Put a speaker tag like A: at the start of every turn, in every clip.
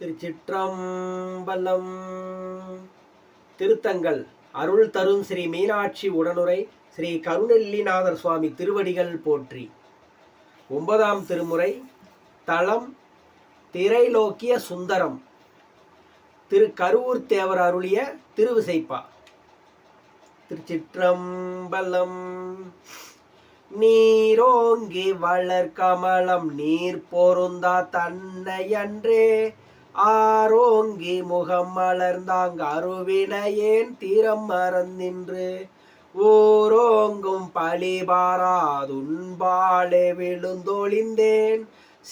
A: திருச்சிற்றம்பலம். திருத்தங்கள். அருள் தரும் ஸ்ரீ மீனாட்சி உடனுரை ஸ்ரீ கருணெல்லிநாதர் சுவாமி திருவடிகள் போற்றி. ஒன்பதாம் திருமுறை தலம் திரைலோக்கிய சுந்தரம். திரு கருவூர் தேவர் அருளிய திருவிசைப்பா. திருச்சிற்றம்பலம். நீரோங்கி வளர் கமலம் நீர் பொருந்தா தன்னையன்றே. ஆரோங்கி முகம் மலர்ந்தாங்க அருவினையேன் தீரம் மறந்தின்று ஊரோங்கும் பழிபாராதுன்பாலே விழுந்தொழிந்தேன்.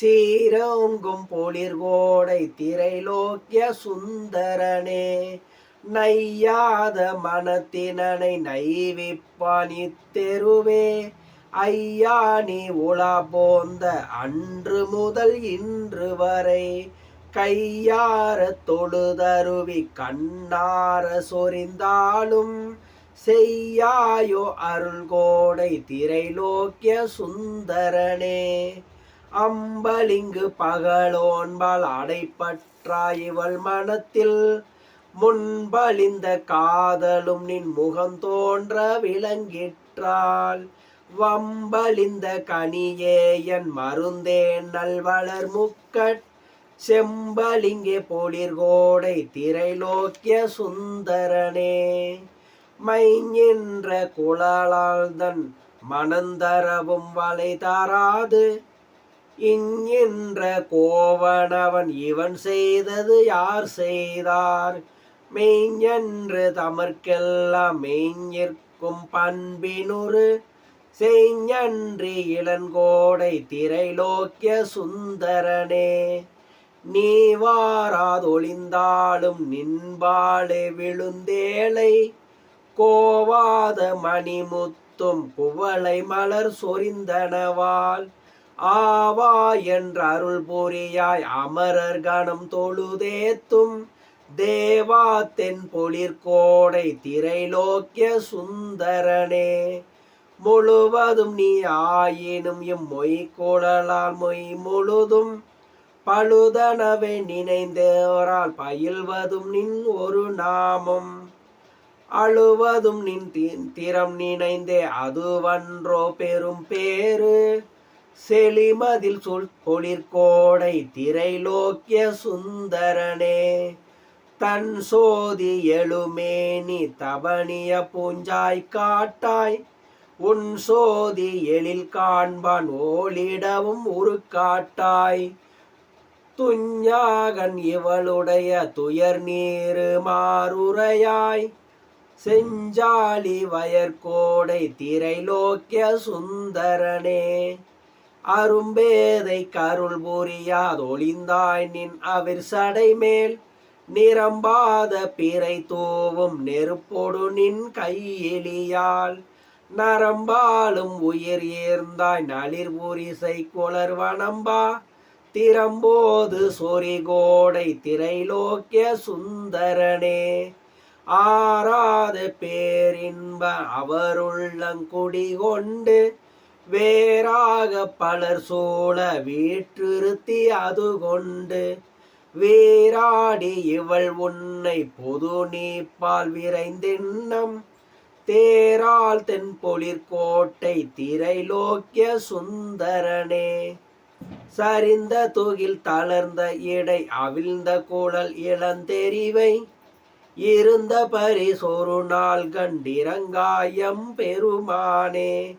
A: சீரோங்கும் பொழிர்கோடை திரைலோக்கிய சுந்தரனே நையாத மனத்தினனை நைவிப்பான் இத்தெருவே. ஐயா நீ உலா போந்த அன்று முதல் இன்று வரை கையார தொழுதருவி கண்ணார சொரிந்தாலும் செய்யாயோ அருள்கோடை திரைலோக்கிய சுந்தரனே. அம்பலிங்கு பகலோன்பால் அடைப்பற்றாய் இவள் மனத்தில் முன்பழிந்த காதலும் நின் முகம் தோன்ற விளங்கிற்றாள். வம்பலிந்த கனியே என் மருந்தேன் நல்வளர் முக்கட் செம்பலிங்கே போலிர்கோடை திரைலோக்கிய சுந்தரனே. மைஞென்ற குழலாள்தன் மனந்தரவும் வலை தாராது இங்கின்ற கோவனவன் இவன் செய்தது யார் செய்தார்? மெய்ஞன்று தமர்க்கெல்லாம் மெய்ஞிற்கும் பண்பினுறு. செய்ஞன்று இளங்கோடை திரைலோக்கிய சுந்தரனே. நீ வாராதொழிந்தாலும் நின்பாளே விழுந்தேளை கோவாத மணிமுத்தும் புவளை மலர் சொரிந்தனவால் ஆவா என்ற அருள் புரியாய் அமரர் கணம் தொழுதேத்தும். தேவா தென் பொழிற்கோடை திரைலோக்கிய சுந்தரனே. முழுவதும் நீ ஆயினும் இம்மொய் குழலால் மொய் முழுதும் பழுதனவே நினைந்தோரால் பயில்வதும் நின் ஒரு நாமம். அழுவதும் நின் தி- திறம் நினைந்தே அதுவன்றோ பெரும் பேரு செளிமதில் சொல் பொழிற்கோடை திரைலோக்கிய சுந்தரனே. தன் சோதி எழுமேனி தபனிய பூஞ்சாய் காட்டாய். உன் சோதி எழில் காண்பான் ஓளிடவும் உரு துஞ்சாகன் துஞ்ஞாகன் இவளுடைய துயர் நீரு மாறுரையாய். செஞ்சாலி வயற்கோடை திரைலோக்கிய சுந்தரனே. அரும்பேதை கருள் புரியாதொழிந்தாய் நின் அவிர் சடை மேல் நிரம்பாத பிறை தூவும் நெருப்பொடு நின் கையெளியால் நரம்பாலும் உயிர் ஏர்ந்தாய் நளிர் புரிசை குளர் வனம்பா திறம்போது சொரிகோடை திரைலோக்கிய சுந்தரனே. ஆறாத பேரின்ப அவருள்ளங்குடி கொண்டு வேறாக பலர் சூழ வீற்றிருத்தி அது கொண்டு வீராடி இவள் உன்னை பொது நீப்பால் விரைந்தெண்ணம் தேரால் தென்பொழிற்கோட்டை திரைலோக்கிய சுந்தரனே. சரிந்த தூகில் தளர்ந்த இடை அவிழ்ந்த குழல் இளந்தெறிவை. இருந்த பரிசொரு நாள் கண்டிரங்காயம் பெருமானே.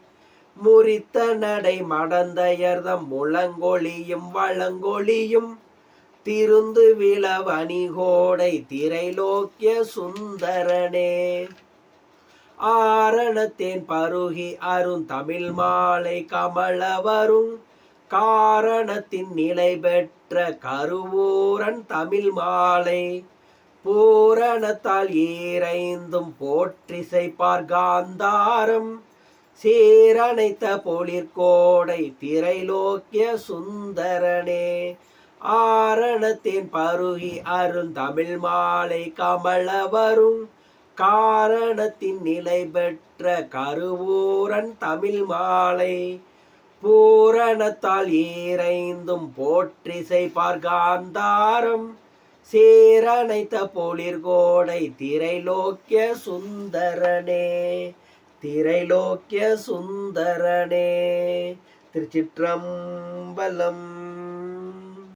A: முறித்த நடை மடந்தையர்தம் முழங்கொழியும் வளங்கொழியும் திருந்து விளவணிகோடை திரைலோக்கிய சுந்தரனே. ஆரணத்தேன் பருகி அருண் தமிழ் மாலை கமல வரும் காரணத்தின் நிலை பெற்ற கருவூரன் தமிழ் மாலை பூரணத்தால் ஈரைந்தும் போற்றிசைப்பார் காந்தாரம். சீரணைத்த பொழிற்கோடை திரைலோக்கிய சுந்தரனே ஆரணத்தின் பருகி அருண் தமிழ் மாலை கமல வரும் காரணத்தின் நிலை பெற்ற கருவூரன் தமிழ் மாலை பூரணத்தால் ஈரைந்தும் போற்றிசை பார்காந்தாரம். சீரணைத்த பொழிர்கோடை திரைலோக்கிய சுந்தரனே திரைலோக்கிய சுந்தரனே. திருச்சிற்றம்பலம்